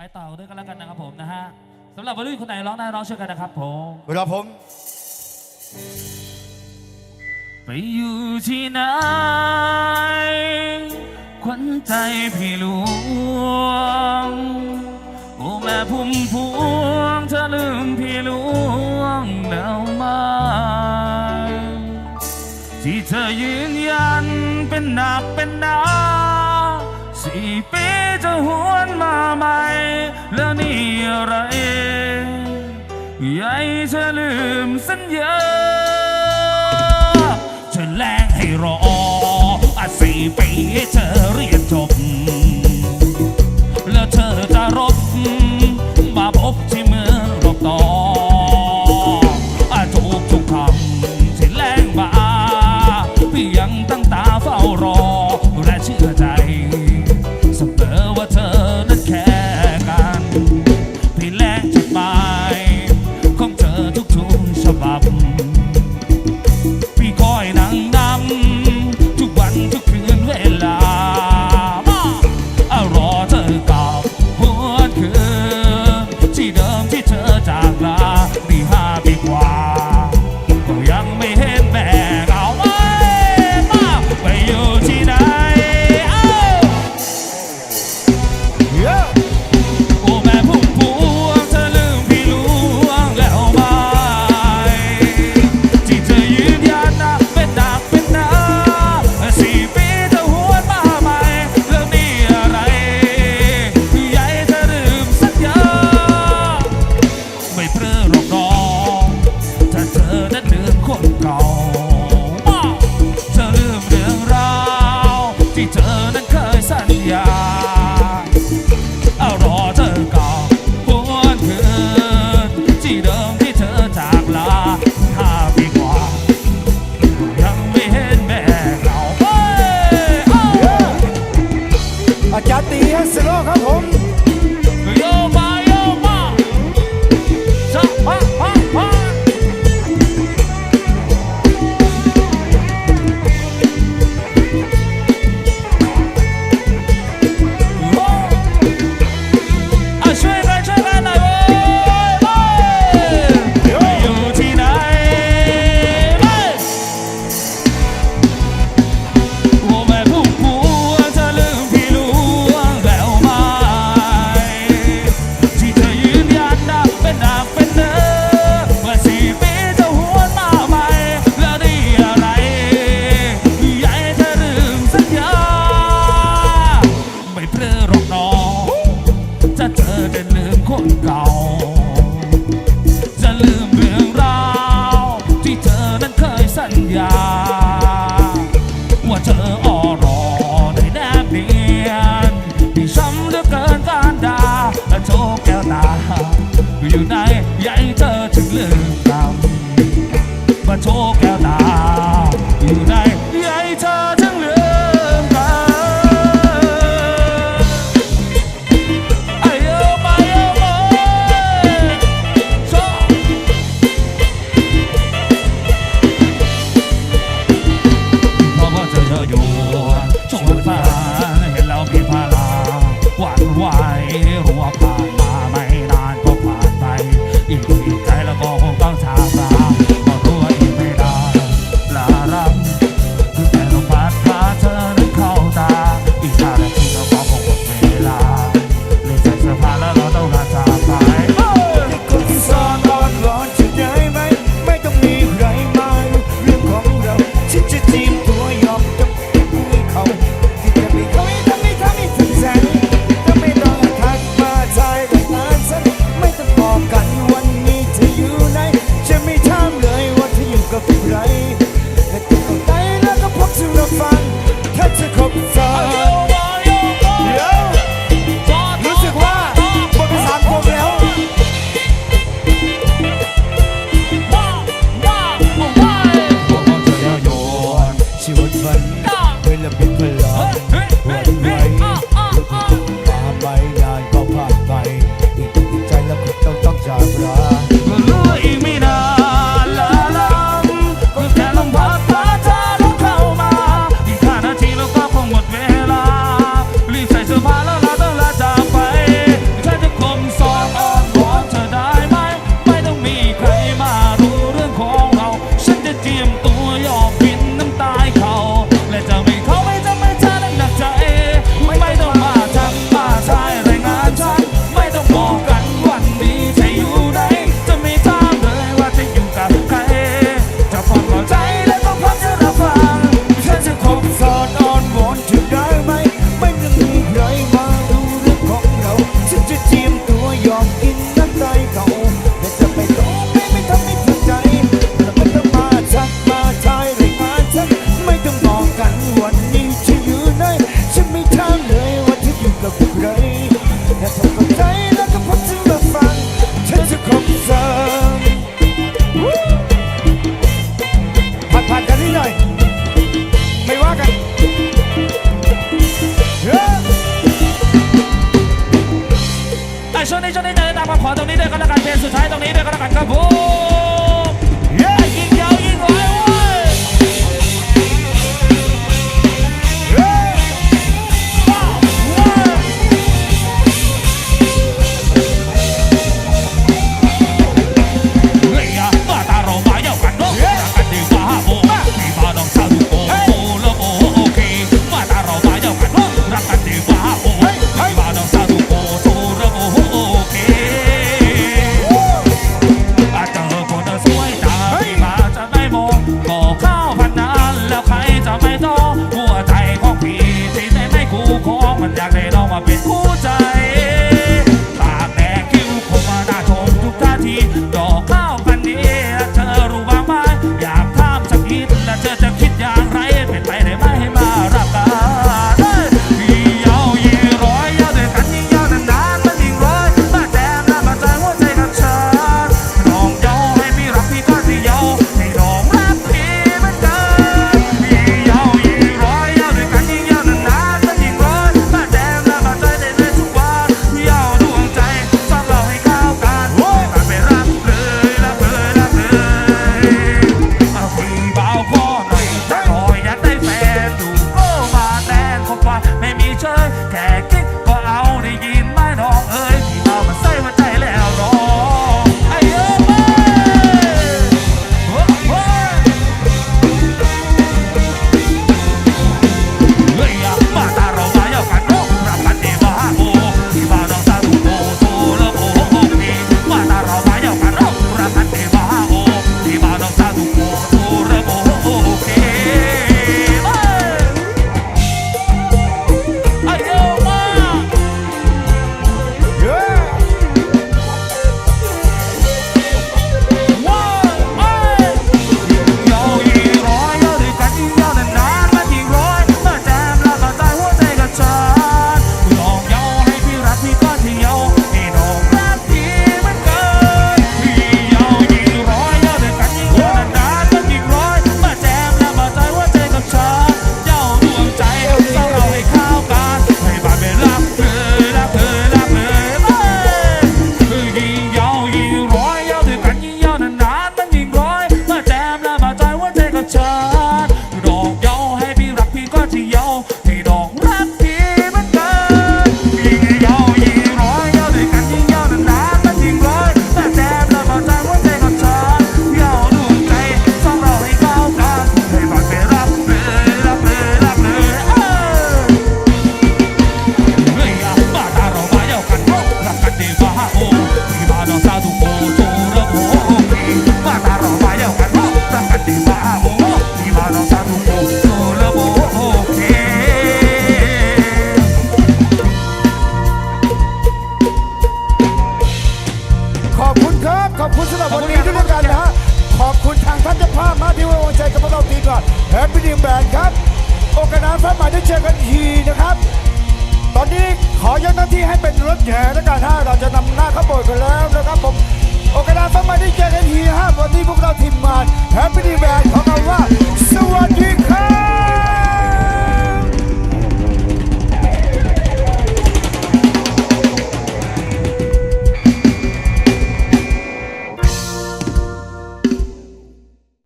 ไปต่อด้วยกันแล้วกันนะครับผมนะฮะสำหรับวัยรุ่นคนไหนร้องได้ร้องช่วยกันนะครับผมเวลาผม ไปอยู่ที่ไหนควัญใจพี่หลวง โอ้แม่พุ่มพวงเธอลืมพี่หลวงแล้วไหมที่เธอยืนยันเป็นหนักเป็นหนา จะหวนมาใหม่ แล้วนี่อะไรยัยธอลืมสัญญาฉันแลงให้รออาสี่ปีเธอเรียนจบ แล้วเธอจะรบมาพบที่เมืองรกต่อ แก้ตา อยู่ในใยเธจังเลือไอ้เไปเอ๋ไอบเพราว่าเธเธออยู่ชวนฟ้า สุดท้ายตรงนี้ด้วยกันครับผม คุณสำหรับวันนี้ด้วยกันนะฮะขอบคุณทางท่านเจ้าภาพมาที่ไว้วางใจกับพวกเราทีก่อนแฮปปี้ดิมแบนครับ โอกาสน้ำฟ้าใหม่ได้เจอกันทีนะครับ ตอนนี้ขอยกหน้าที่ให้เป็นรถแห่แล้วกันฮะเราจะนำหน้าขบวนกันแล้วนะครับผม โอกาสน้ำฟ้าใหม่ได้เจอกันทีฮะวันนี้พวกเราทีมงานแฮปปี้ดิมแบน